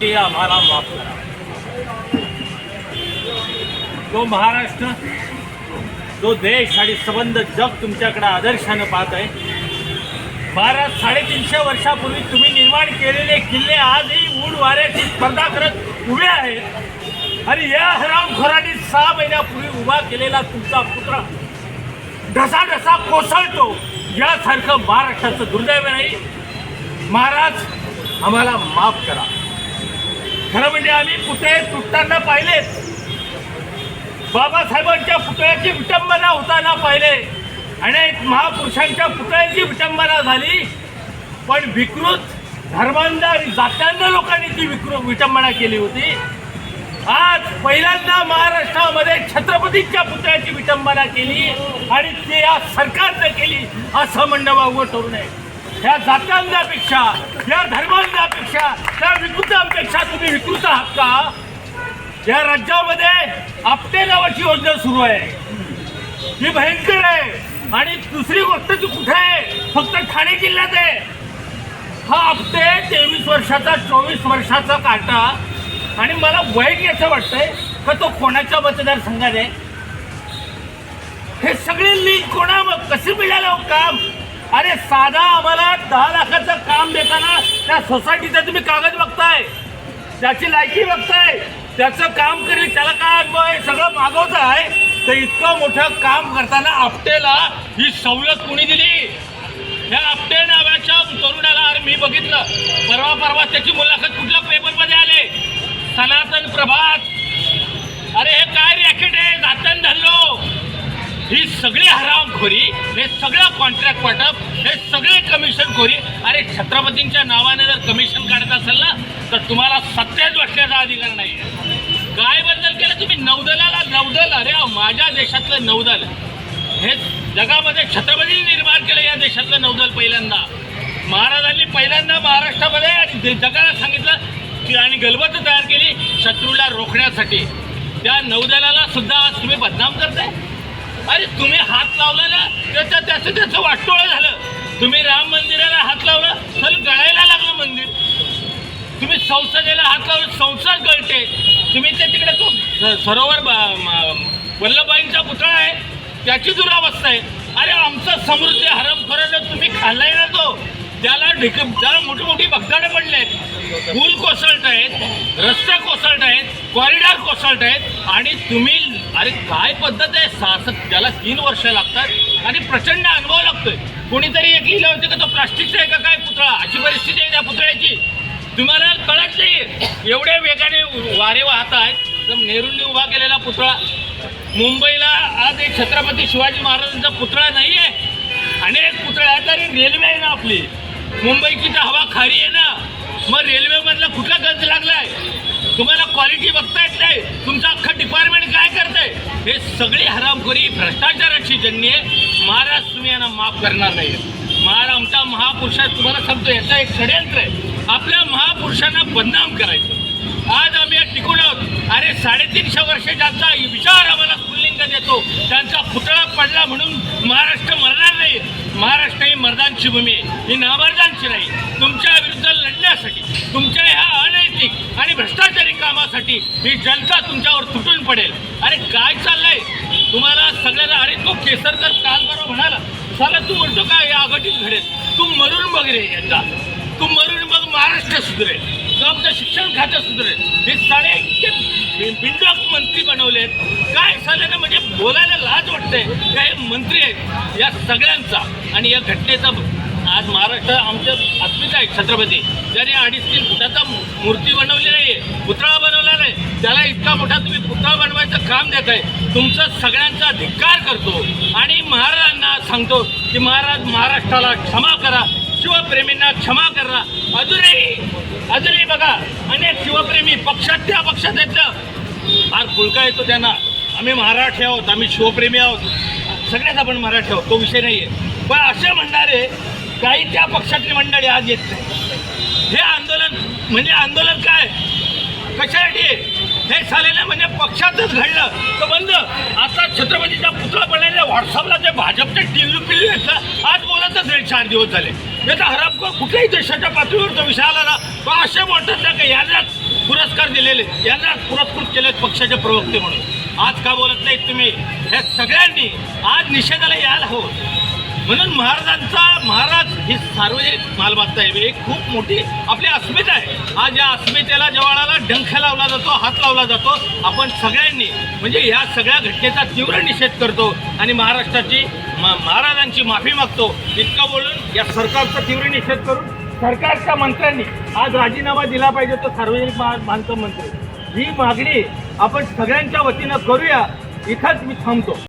ते आम्हाला माफ करा. जो महाराष्ट्र जो देश आणि संबंध जग तुमच्याकडे आदर्शानं पाहत आहे भारत साडेतीनशे वर्षापूर्वी तुम्ही निर्माण केलेले किल्ले आजही ऊड वाऱ्याची स्पर्धा करत उभे आहेत. आणि या हरामखोरांनी सहा महिन्यापूर्वी उभा केलेला तुमचा पुत्र ढसा ढसा कोसळतो यासारखं महाराष्ट्राचं दुर्दैव नाही. महाराज आम्हाला माफ करा. खरं म्हणजे आम्ही पुतळे तुटताना पाहिलेत. बाबासाहेबांच्या पुतळ्याची विटंबना होताना पाहिले. अनेक महापुरुषांच्या पुतळ्याची विटंबना झाली. पण विकृत धर्मांध आणि जात्यांना लोकांनी ती विकृत विटंबना केली होती. आज पहिल्यांदा महाराष्ट्रामध्ये छत्रपतींच्या पुतळ्याची विटंबना केली आणि ते या सरकारनं केली असं म्हणणं वावगं ठरू नये. ह्या जात्यांपेक्षा या धर्मांपेक्षा त्या विकृतांपेक्षा तुम्ही विकृत आहात का? या राज्यामध्ये आपटे नावाची योजना सुरू आहे. ही भयंकर आहे. आणि दुसरी गोष्ट ती कुठे आहे? फक्त ठाणे जिल्ह्यात आहे. हा आपटे तेवीस वर्षाचा चोवीस वर्षाचा काटा. आणि मला वाईट याचं वाटतंय का तो कोणाच्या मतदारसंघात आहे? हे सगळे लीग कोणा कसे मिळालं हो काम? अरे साधा आम्हाला दहा लाखाचं काम देताना त्या सोसायटीचा तुम्ही कागद बघताय. त्याची लायकी बघताय. त्याचं काम करेल त्याला काय सगळं मागवत आहे. तर इतकं मोठं काम करताना आपटेला ही सवलत कोणी दिली? ह्या आपटे नावाच्या तरुणाला अरे मी बघितलं. परवा परवा त्याची मुलाखत कुठल्या पेपरमध्ये आले? सनातन प्रभात. अरे हे काय रॅकेट आहे? जातन खोरी हे सगळं कॉन्ट्रॅक्ट वाटप हे सगळे कमिशन खोरी. अरे छत्रपतींच्या नावाने जर कमिशन काढत असेल ना तर तुम्हाला सत्तेच बसण्याचा अधिकार नाही काय बदल केलं तुम्ही? नौदलाला नौदल. अरे माझ्या देशातलं नौदल. हे जगामध्ये छत्रपतींनी निर्माण केलं या देशातलं नौदल पहिल्यांदा. महाराजांनी पहिल्यांदा महाराष्ट्रामध्ये आणि जगाला सांगितलं की आणि गलबत तयार केली शत्रूला रोखण्यासाठी. त्या नौदलाला सुद्धा आज तुम्ही बदनाम करताय? अरे तुम्ही हात लावला ना त्याचं त्याचं त्याचं वाटोळं झालं. तुम्ही राम मंदिराला हात लावला तर गळायला लागलं मंदिर. तुम्ही संसदेला हात लावला संसद गळते. तुम्ही ते तिकडे तो सरोवर वल्लभबाईंचा पुतळा आहे त्याची दुरावस्था आहे. अरे आमचा समृद्धी हरमखोरानं तुम्ही खाल्लाय ना तो? त्याला ढिक त्याला मोठी मोठी भगदाडं पडले आहेत पूल कोसळत आहेत रस्ते कोसळत आहेत कॉरिडॉर कोसळत आहेत आणि तुम्ही अरे काय पद्धत आहे? सासत त्याला तीन वर्ष लागतात आणि प्रचंड अनुभव लागतोय. कोणीतरी एक लिहिलं होतं का तो प्लास्टिकचा आहे का काय पुतळा? अशी परिस्थिती आहे त्या पुतळ्याची. तुम्हाला कळत नाही. एवढे वेगाने वारे वाहत आहेत. तर नेहरूंनी उभा केलेला पुतळा मुंबईला आज एक छत्रपती शिवाजी महाराजांचा पुतळा नाही आहे अनेक पुतळे आहेत. तरी रेल्वे आहे ना आपली. मुंबईची तर हवा खारी आहे ना? मग रेल्वेमधला कुठला गंज लागलाय? तुम्हाला क्वालिटी बघता येत नाही. तुमचं अख्खं डिपार्टमेंट काय करतंय? हे सगळी हरामखोरी भ्रष्टाचाराची जन्य आहे. महाराज तुम्ही यांना माफ करणार नाही. महाराज आमच्या महापुरुषात तुम्हाला सांगतो याचं एक षडयंत्र आहे. आपल्या महापुरुषांना बदनाम करायचं. आज आम्ही टिकून आहोत. अरे साडेतीनशे वर्ष ज्यांचा विचार आम्हाला स्फुल्लिंग देतो त्यांचा पुतळा पडला म्हणून महाराष्ट्र मरणार ही भूमी ही नामर्दांची नाही तुमच्या विरुद्ध लढण्यासाठी तुमच्या ह्या अनैतिक आणि भ्रष्टाचारी कामासाठी ही जनता तुमच्यावर तुटून पडेल. अरे काय चाललंय? तुम्हाला सगळ्याला अरे तो केसरकर काल बरोबर म्हणाला साला तू म्हणतो काय या अघटित घडेल तू मरून बघ रे यांचा तू मरून बघ महाराष्ट्र सुधरेल. तो आमचं शिक्षण खातं सुधरेल. हे सारे इतके बि- मंत्री बनवलेत. काय झालं ना म्हणजे बोलायला लाज वाटते. का हे मंत्री आहेत. या सगळ्यांचा आणि या घटनेचा आज महाराष्ट्र आमच्या अस्मिता आहे छत्रपती. ज्याने अडीच तीन फुटाचा मूर्ती बनवली नाही आहे पुतळा बनवला नाही. त्याला इतका मोठा तुम्ही पुतळा बनवायचं काम देत आहे तुमचं सगळ्यांचा धिक्कार करतो. आणि महाराजांना सांगतो की महाराज महाराष्ट्राला क्षमा करा. शिवप्रेमींना क्षमा करा. अजूनही अजूनही बघा अनेक शिवप्रेमी पक्षात त्या पक्षात येतं फार फुलका येतो त्यांना. आम्ही महाराष्ट्र आहोत आम्ही शिवप्रेमी आहोत. सगळ्याच आपण मराठी आहोत तो विषय नाही आहे पण असे म्हणणारे काही त्या पक्षातली मंडळी आज येत नाही. हे आंदोलन म्हणजे आंदोलन काय? कशासाठी हे झालेलं म्हणजे पक्षातच घडलं. तर बंद. आता छत्रपतीचा पुतळा पडलेल्या व्हॉट्सअपला जे भाजपचे टिल्लू पिल्लू आहेत ना? आज बोलतच नाही चार दिवस झाले. याचा हरामखोर कुठल्याही देशाच्या पातळीवर विषय आला ना तो असे म्हणतात ना की यांना पुरस्कार दिलेले यांनाच पुरस्कृत केले पक्षाचे प्रवक्ते म्हणून. आज का बोलत नाहीत तुम्ही? ह्या सगळ्यांनी आज निषेधाला यायला हवं. म्हणून महाराजांचा महाराज ही सार्वजनिक मालमत्ता आहे. एक खूप मोठी आपली अस्मिता आहे. आज या अस्मितेला जवाळाला डंख लावला जातो हात लावला जातो आपण सगळ्यांनी म्हणजे ह्या सगळ्या घटनेचा तीव्र निषेध करतो आणि महाराष्ट्राची मा महाराजांची माफी मागतो. इतकं बोलून या सरकारचा तीव्र निषेध करून सरकारच्या मंत्र्यांनी आज राजीनामा दिला पाहिजे तो सार्वजनिक बांधकाम मंत्री. ही मागणी आपण सगळ्यांच्या वतीनं करूया. इथंच मी थांबतो.